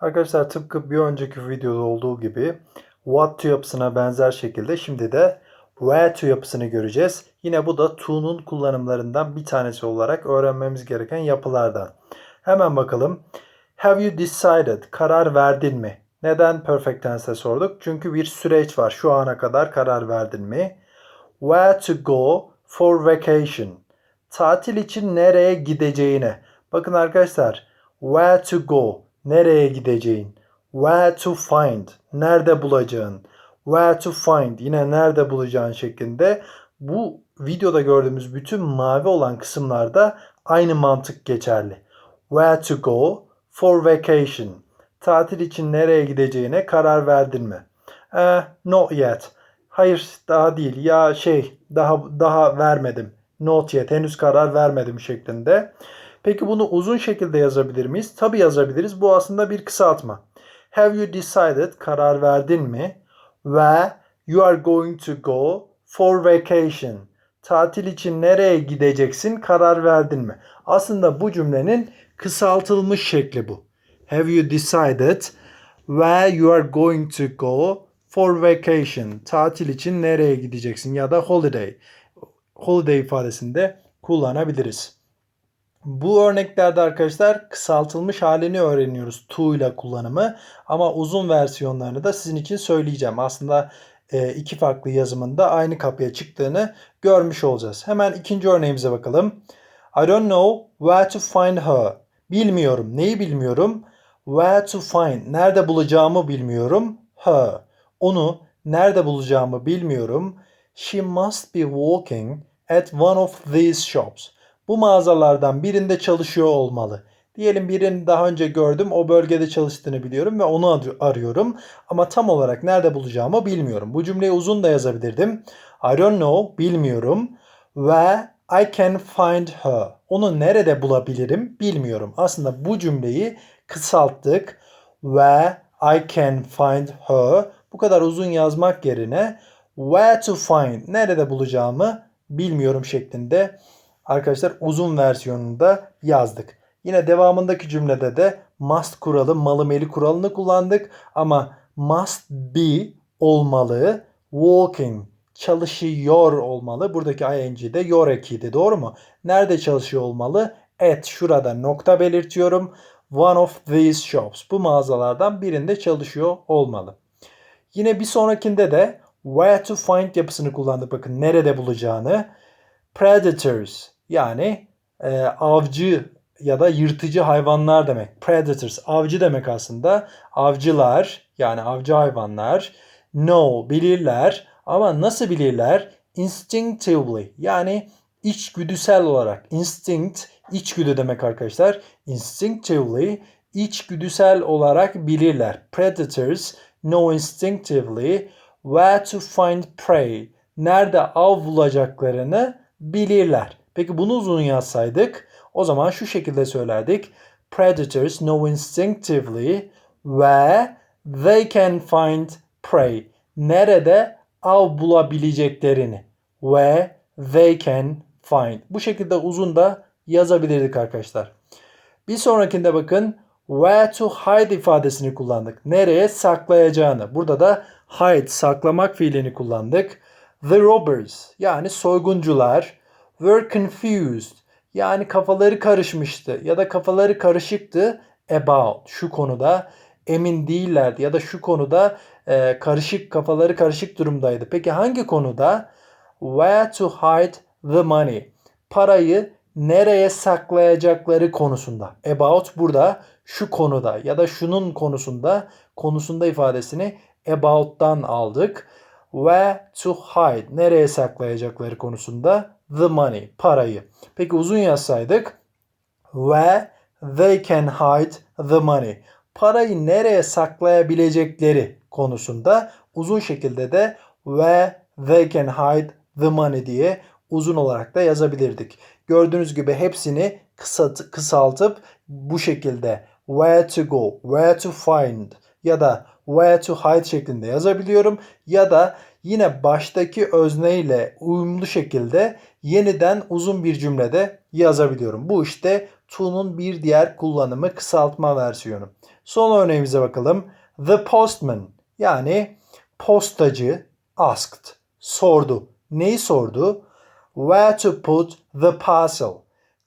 Arkadaşlar tıpkı bir önceki videoda olduğu gibi what to yapısına benzer şekilde şimdi de where to yapısını göreceğiz. Yine bu da to'nun kullanımlarından bir tanesi olarak öğrenmemiz gereken yapılardan. Hemen bakalım. Have you decided? Karar verdin mi? Neden perfect tense'e sorduk? Çünkü bir süreç var. Şu ana kadar karar verdin mi? Where to go for vacation? Tatil için nereye gideceğine. Bakın arkadaşlar. Where to go? Nereye gideceğin? Where to find? Nerede bulacağın? Where to find? Yine nerede bulacağın şeklinde. Bu videoda gördüğümüz bütün mavi olan kısımlarda aynı mantık geçerli. Where to go for vacation? Tatil için nereye gideceğine karar verdin mi? Eh, not yet. Hayır daha değil. Ya şey daha daha vermedim. Not yet. Henüz karar vermedim şeklinde. Peki bunu uzun şekilde yazabilir miyiz? Tabii yazabiliriz. Bu aslında bir kısaltma. Have you decided? Karar verdin mi? Where you are going to go for vacation? Tatil için nereye gideceksin? Karar verdin mi? Aslında bu cümlenin kısaltılmış şekli bu. Have you decided where you are going to go for vacation? Tatil için nereye gideceksin ya da holiday. Holiday ifadesini de kullanabiliriz. Bu örneklerde arkadaşlar kısaltılmış halini öğreniyoruz to ile kullanımı ama uzun versiyonlarını da sizin için söyleyeceğim. Aslında e, iki farklı yazımında aynı kapıya çıktığını görmüş olacağız. Hemen ikinci örneğimize bakalım. I don't know where to find her. Bilmiyorum. Neyi bilmiyorum? Where to find. Nerede bulacağımı bilmiyorum. Her. Onu nerede bulacağımı bilmiyorum. She must be working at one of these shops. Bu mağazalardan birinde çalışıyor olmalı. Diyelim birini daha önce gördüm. O bölgede çalıştığını biliyorum ve onu arıyorum. Ama tam olarak nerede bulacağımı bilmiyorum. Bu cümleyi uzun da yazabilirdim. I don't know, bilmiyorum. Where I can find her. Onu nerede bulabilirim bilmiyorum. Aslında bu cümleyi kısalttık. Where I can find her. Bu kadar uzun yazmak yerine where to find. Nerede bulacağımı bilmiyorum şeklinde arkadaşlar uzun versiyonunda yazdık. Yine devamındaki cümlede de must kuralı, malı meli kuralını kullandık. Ama must be olmalı, walking çalışıyor olmalı. Buradaki ing de your ekiydi doğru mu? Nerede çalışıyor olmalı? At şurada nokta belirtiyorum. One of these shops. Bu mağazalardan birinde çalışıyor olmalı. Yine bir sonrakinde de where to find yapısını kullandık. Bakın nerede bulacağını. Predators yani e, avcı ya da yırtıcı hayvanlar demek. Predators avcı demek aslında. Avcılar yani avcı hayvanlar know bilirler ama nasıl bilirler? Instinctively yani içgüdüsel olarak. Instinct içgüdü demek arkadaşlar. Instinctively içgüdüsel olarak bilirler. Predators know instinctively where to find prey. Nerede av bulacaklarını bilirler. Peki bunu uzun yazsaydık o zaman şu şekilde söylerdik. Predators know instinctively where they can find prey. Nerede av bulabileceklerini. Where they can find. Bu şekilde uzun da yazabilirdik arkadaşlar. Bir sonrakinde bakın where to hide ifadesini kullandık. Nereye saklayacağını. Burada da hide saklamak fiilini kullandık. The robbers yani soyguncular were confused yani kafaları karışmıştı ya da kafaları karışıktı about şu konuda emin değillerdi ya da şu konuda e, karışık kafaları karışık durumdaydı. Peki hangi konuda? Where to hide the money? Parayı nereye saklayacakları konusunda. About burada şu konuda ya da şunun konusunda konusunda ifadesini about'tan aldık. Where to hide nereye saklayacakları konusunda the money parayı. Peki uzun yazsaydık where they can hide the money parayı nereye saklayabilecekleri konusunda uzun şekilde de where they can hide the money diye uzun olarak da yazabilirdik. Gördüğünüz gibi hepsini kısalt, kısaltıp bu şekilde where to go, where to find ya da where to hide şeklinde yazabiliyorum. Ya da yine baştaki özneyle uyumlu şekilde yeniden uzun bir cümlede yazabiliyorum. Bu işte to'nun bir diğer kullanımı kısaltma versiyonu. Son örneğimize bakalım. The postman yani postacı asked sordu. Neyi sordu? Where to put the parcel.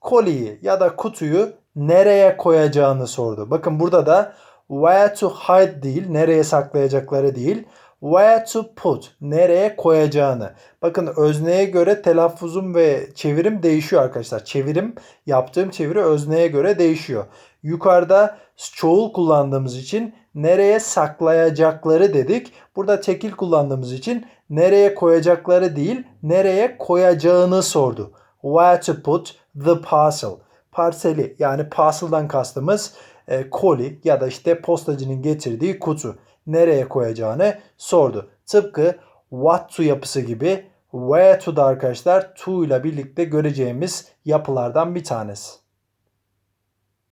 Koliyi ya da kutuyu nereye koyacağını sordu. Bakın burada da where to hide değil, nereye saklayacakları değil. Where to put, nereye koyacağını. Bakın özneye göre telaffuzum ve çevirim değişiyor arkadaşlar. Çevirim, yaptığım çeviri özneye göre değişiyor. Yukarıda çoğul kullandığımız için nereye saklayacakları dedik. Burada tekil kullandığımız için nereye koyacakları değil, nereye koyacağını sordu. Where to put the parcel. Parseli yani parcel'dan kastımız e, koli ya da işte postacının getirdiği kutu. Nereye koyacağını sordu. Tıpkı what to yapısı gibi where to da arkadaşlar to ile birlikte göreceğimiz yapılardan bir tanesi.